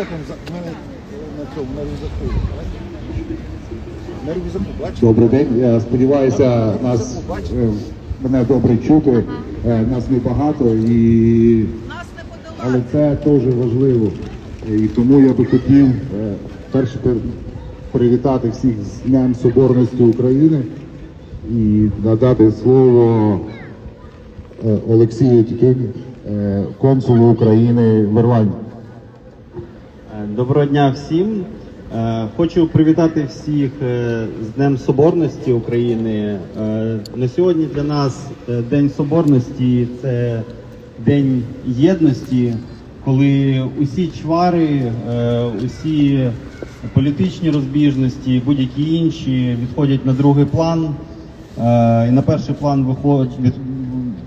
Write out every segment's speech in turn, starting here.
А от він за в мене на цьому на рюкзаку. На рюкзаку, бачите? Добрий день. Я сподіваюся, нас е, мене добре чути. Е, Нас небагато і але це дуже важливо. І тому я би хотів е, перше привітати всіх з Днем Соборності України і надати слово Олексію Тітюні, е, консулу України в Ірландії. Е, Доброго дня всім. Е, Хочу привітати всіх е, з Днем Соборності України. На сьогодні для нас День Соборності це день єдності, коли усі чвари, усі політичні розбіжності, будь-які інші відходять на другий план. І на перший план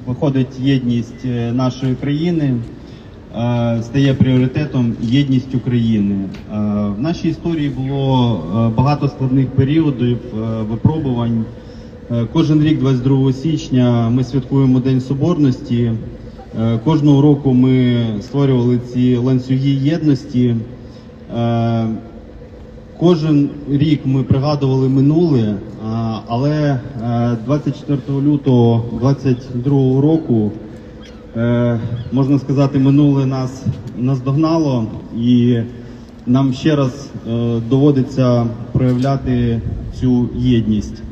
виходить, єдність нашої країни стає пріоритетом єдність України. Е, В нашій історії було е, багато складних періодів, е, випробувань. Е, Кожен рік, 22 січня, ми святкуємо День Соборності. Е, Кожного року ми створювали ці ланцюги єдності. Е, Кожен рік ми пригадували минуле, але е, 24 лютого 22 року, е, можна сказати, минуле нас наздогнало, і нам ще раз е, доводиться проявляти цю єдність.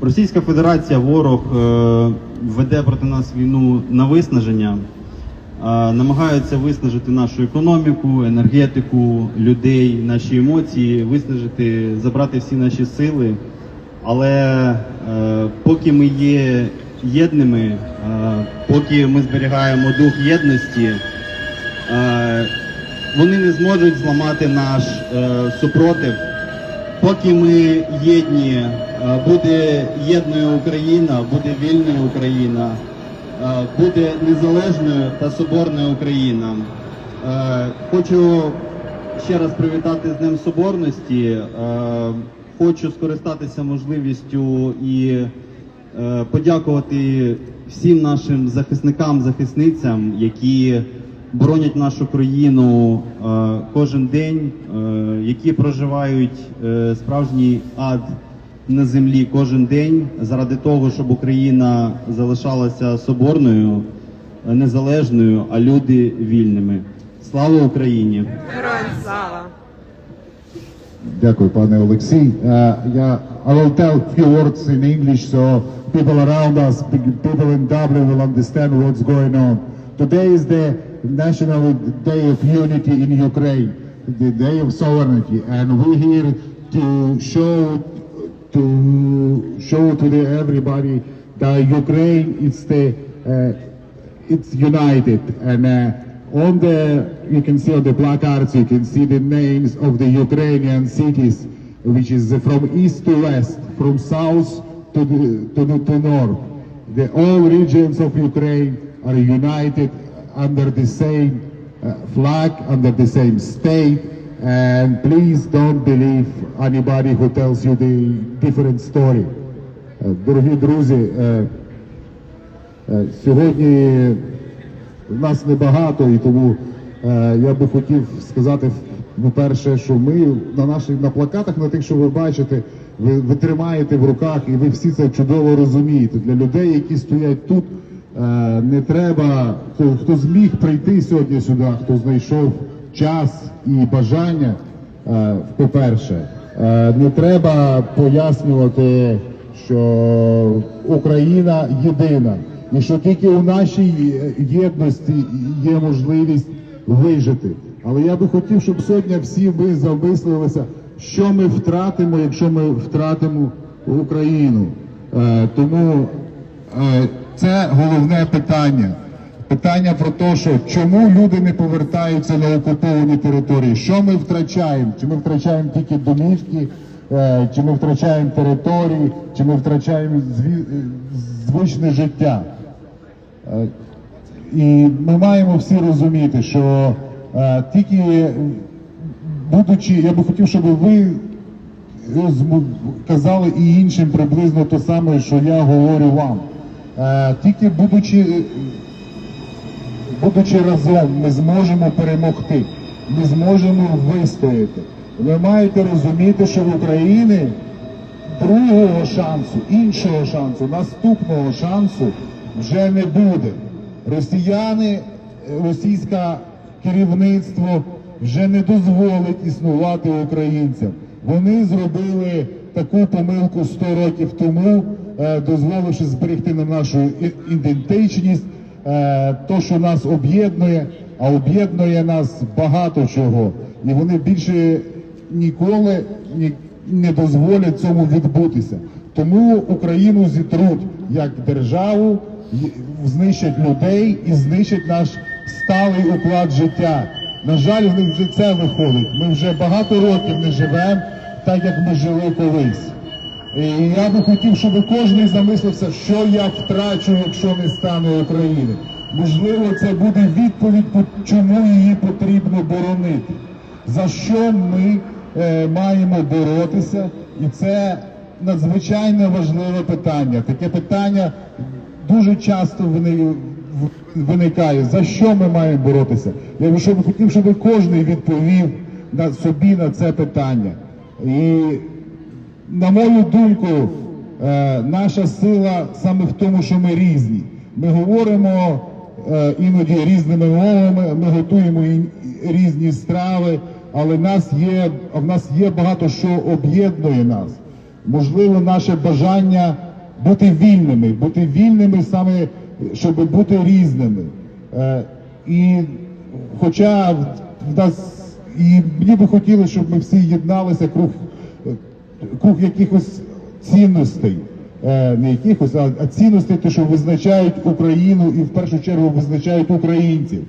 Російська Федерація, ворог е, веде проти нас війну на виснаження, е, намагаються виснажити нашу економіку, енергетику, людей, наші емоції, виснажити, забрати всі наші сили. Але е, поки ми є єдними, е, поки ми зберігаємо дух єдності, е, вони не зможуть зламати наш е, супротив. Поки ми єдні, буде єдною Україна, буде вільною Україна, буде незалежною та соборною Україна. Хочу ще раз привітати з Днем Соборності. Хочу скористатися можливістю і подякувати всім нашим захисникам, захисницям, які боронять нашу країну е, кожен день, е, які проживають е, справжній ад на землі кожен день заради того, щоб Україна залишалася соборною, е, незалежною, а люди вільними. Слава Україні! Героям слава. Дякую, пане Олексій. Е, Я I will tell few words in English so people around us, people in Dublin will understand what's going on. Today is the National Day of Unity in Ukraine, the Day of Sovereignty, and we're here to show to show to the everybody that Ukraine is the uh, it's united and uh, on the you can see on the placards you can see the names of the Ukrainian cities which is from east to west from south to the, to, the, to north the all regions of Ukraine are united under the same uh, flag under the same state and please don't believe anybody who tells you the different story Uh, дорогі друзі е, Сьогодні нас небагато, і тому е, я би хотів сказати, по-перше, що ми на наших на плакатах, на тих, що ви бачите, ви, ви тримаєте в руках, і ви всі це чудово розумієте. Для людей, які стоять тут, е, не треба, хто, хто зміг прийти сьогодні сюди, хто знайшов час і бажання, е, по-перше, е, не треба пояснювати, що Україна єдина. І що тільки у нашій єдності є можливість вижити. Але я би хотів, щоб сьогодні всі ви замислилися, що ми втратимо, якщо ми втратимо Україну. Е, тому е, це головне питання. Питання про те, що чому люди не повертаються на окуповані території? Що ми втрачаємо? Чи ми втрачаємо тільки домівки, е, чи ми втрачаємо території, чи ми втрачаємо звичне життя? Е, І ми маємо всі розуміти, що е, тільки будучи, я би хотів, щоб ви казали і іншим приблизно те саме, що я говорю вам. Е, Тільки будучи будучи разом, ми зможемо перемогти, ми зможемо вистояти. Ви маєте розуміти, що в Україні другого шансу, іншого шансу, наступного шансу вже не буде. Росіяни, російське керівництво вже не дозволить існувати українцям. Вони зробили таку помилку 100 років тому, е, дозволивши зберегти нам нашу ідентичність, е, то, що нас об'єднує, а об'єднує нас багато чого. І вони більше ніколи ні, не дозволять цьому відбутися. Тому Україну зітруть як державу, знищать людей і знищать наш сталий уклад життя. На жаль, в них це виходить. Ми вже багато років не живемо так, як ми жили колись. І я би хотів, щоб кожен замислився, що я втрачу, якщо не стане України. Можливо, це буде відповідь, чому її потрібно боронити. За що ми е, маємо боротися, і це надзвичайно важливе питання. Таке питання дуже часто виникає. За що ми маємо боротися? Я би щоб хотів, щоб кожен відповів на собі на це питання. І на мою думку, е, наша сила саме в тому, що ми різні. Ми говоримо е, іноді різними мовами, ми готуємо різні страви, але нас є, в нас є багато що об'єднує нас. Можливо, наше бажання бути вільними, бути вільними саме, щоб бути різними. Е, І хоча в- нас і мені би хотілося, щоб ми всі єдналися круг круг якихось цінностей, е, не якихось, а цінностей, те, що визначають Україну і в першу чергу визначають українців.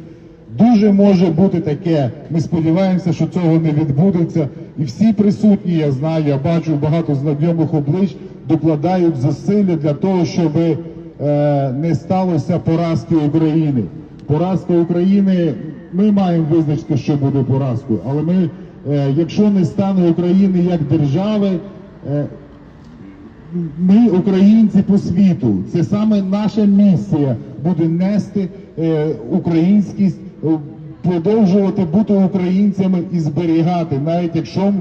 Дуже може бути таке. Ми сподіваємося, що цього не відбудеться. І всі присутні, я знаю, я бачу багато знайомих облич, докладають зусилля для того, щоб е, не сталося поразки України. Поразка України, ми маємо визначити, що буде поразкою, але ми, е, якщо не стане України як держави, е, ми, українці по світу, це саме наша місія буде нести е, українськість, продовжувати бути українцями і зберігати, навіть якщо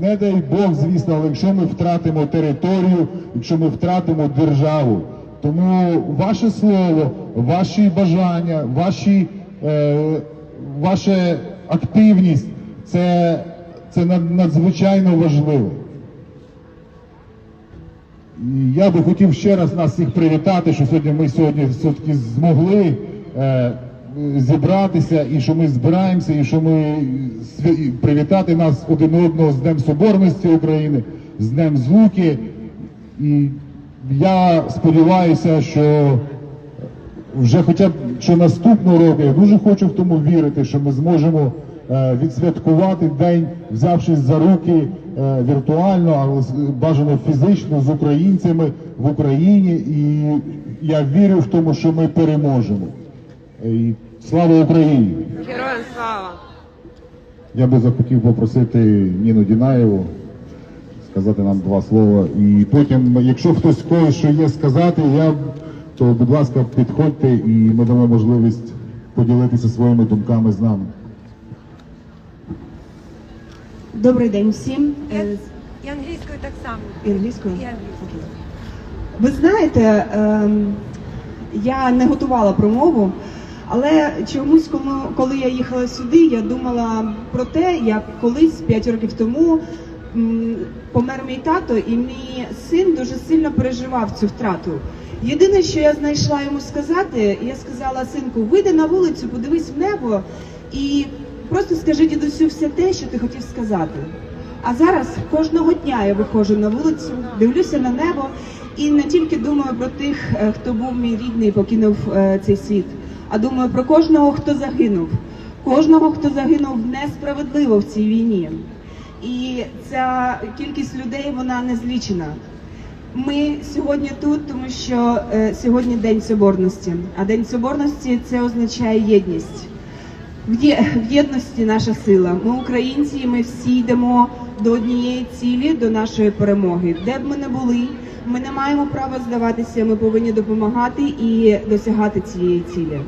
не дай Бог, звісно, але якщо ми втратимо територію, якщо ми втратимо державу. Тому ваше слово, ваші бажання, ваші, е, ваша активність це, це надзвичайно важливо. Я би хотів ще раз нас всіх привітати, що сьогодні ми сьогодні все-таки змогли е, зібратися, і що ми збираємося, і що ми привітати нас один одного з Днем Соборності України, з Днем Звуки. І я сподіваюся, що вже хоча б що наступного року, я дуже хочу в тому вірити, що ми зможемо е, відсвяткувати день, взявшись за руки е, віртуально, але бажано фізично з українцями в Україні. І я вірю в тому, що ми переможемо. Слава Україні! Героям слава! Я би захотів попросити Ніну Дінаєву сказати нам два слова. І потім, якщо хтось когось що є сказати, я, то будь ласка, підходьте і ми дамо можливість поділитися своїми думками з нами. Добрий день всім. І англійською так само. І англійською? І англійською. Ви знаєте, ем, я не готувала промову, але чомусь, коли- я їхала сюди, я думала про те, як колись 5 років тому помер мій тато, і мій син дуже сильно переживав цю втрату. Єдине, що я знайшла йому сказати, я сказала синку, вийди на вулицю, подивись в небо і просто скажи дідусю все те, що ти хотів сказати. А зараз кожного дня я виходжу на вулицю, дивлюся на небо і не тільки думаю про тих, е, хто був мій рідний покинув е, цей світ, а думаю про кожного, хто загинув, кожного, хто загинув несправедливо в цій війні. І ця кількість людей вона не злічена. Ми сьогодні тут, тому що е, сьогодні День Соборності. А День Соборності це означає єдність. В є- в єдності наша сила. Ми українці, і ми всі йдемо до однієї цілі, до нашої перемоги. Де б ми не були, ми не маємо права здаватися. Ми повинні допомагати і досягати цієї цілі.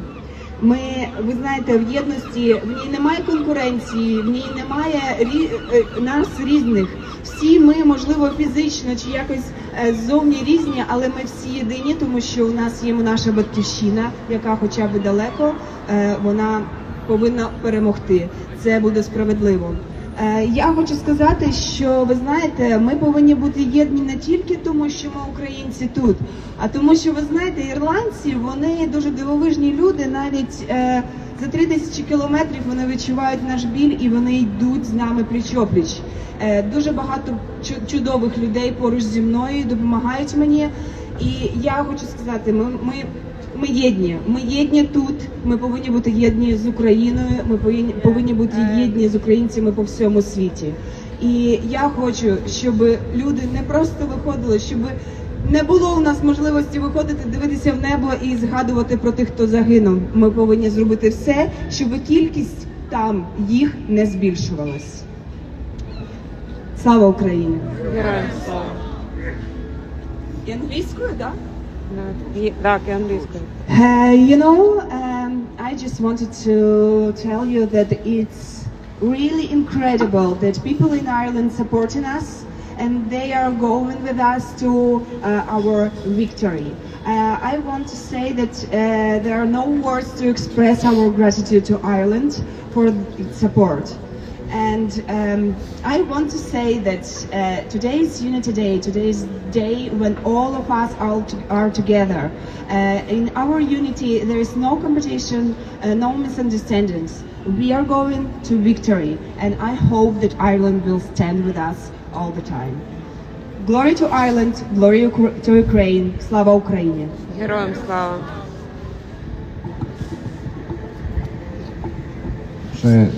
Ми, ви знаєте, в єдності в ній немає конкуренції, в ній немає рі, е, нас різних. Всі ми, можливо, фізично чи якось е, ззовні різні, але ми всі єдині, тому що у нас є наша батьківщина, яка, хоча б далеко, е, вона повинна перемогти. Це буде справедливо. Е, Я хочу сказати, що ви знаєте, ми повинні бути єдні не тільки тому, що ми українці тут, а тому, що ви знаєте, ірландці вони дуже дивовижні люди. Навіть е, за три тисячі кілометрів вони відчувають наш біль і вони йдуть з нами пліч-опліч. Е, дуже багато чудових людей поруч зі мною допомагають мені. І я хочу сказати, ми, ми ми єдні. Ми єдні тут. Ми повинні бути єдні з Україною. Ми повинні повинні бути єдні з українцями по всьому світі. І я хочу, щоб люди не просто виходили, щоб не було у нас можливості виходити, дивитися в небо і згадувати про тих, хто загинув. Ми повинні зробити все, щоб кількість там їх не збільшувалась. Слава Україні! Героям слава. І англійською, так? Да, Uh, you know, um, I just wanted to tell you that it's really incredible that people in Ireland supporting us and they are going with us to uh, our victory. Uh, I want to say that uh, there are no words to express our gratitude to Ireland for its support. And um, I want to say that uh, today is Unity Day. Today is day when all of us are, to, are together. Uh, in our unity, there is no competition, uh, no misunderstandings. We are going to victory, and I hope that Ireland will stand with us all the time. Glory to Ireland, glory Ukra- to Ukraine, Slava Ukraini. Героям слава. Ще,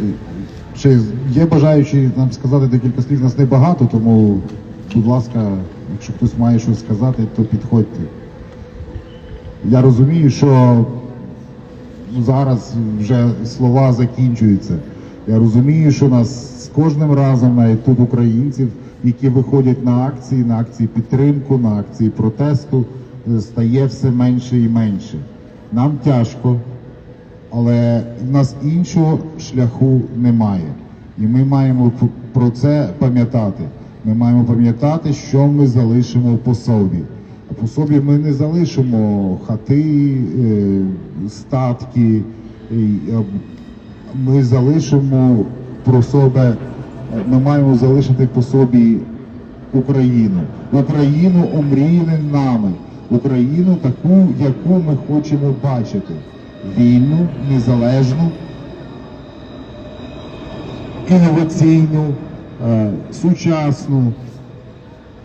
ще є бажаючі нам сказати декілька слів, нас небагато, тому, будь ласка, якщо хтось має щось сказати, то підходьте. Я розумію, що зараз вже слова закінчуються. Я розумію, що нас з кожним разом, навіть тут українців, які виходять на акції, на акції підтримку, на акції протесту, е, стає все менше і менше. Нам тяжко, але в нас іншого шляху немає. І ми маємо про це пам'ятати. Ми маємо пам'ятати, що ми залишимо по собі. А по собі ми не залишимо хати, е, статки. е, Ми залишимо про себе, ми маємо залишити по собі Україну. Україну омріяну нами. Україну таку, яку ми хочемо бачити. Вільну, незалежну, інноваційну, е, сучасну.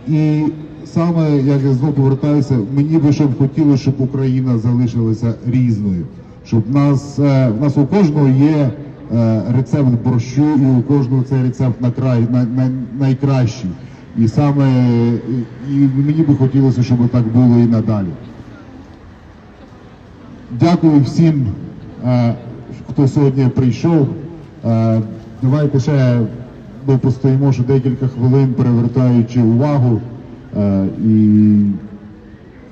І саме, як я знову повертаюся, мені би щоб хотілося, щоб Україна залишилася різною. Щоб в нас, е, в нас у кожного є е, рецепт борщу, і у кожного цей рецепт на край, на, на, найкращий. І саме і мені би хотілося, щоб так було і надалі. Дякую всім, е, хто сьогодні прийшов. Е, Давайте ще ми постоїмо ще декілька хвилин, перевертаючи увагу е, і,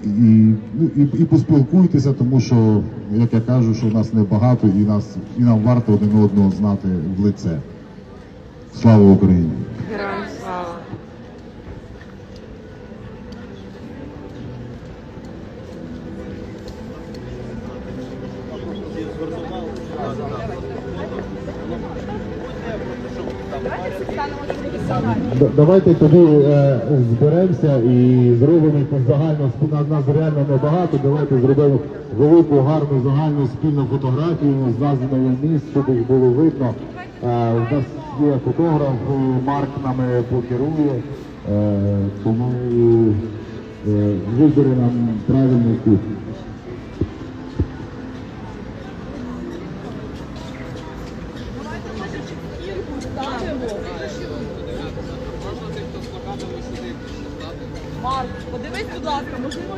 і, ну, і, і поспілкуйтеся, тому що, як я кажу, що нас небагато і, нас, і нам варто один одного знати в лице. Слава Україні! Героям слава. Д- Давайте тоді е, зберемося і зробимо якусь загальну спільну. Нас реально небагато. Давайте зробимо велику, гарну загальну спільну фотографію з назвами місць, щоб їх було видно. Е, у нас є фотограф, Марк нами покерує, е, тому е, вибере нам правильний кут. Будь ласка,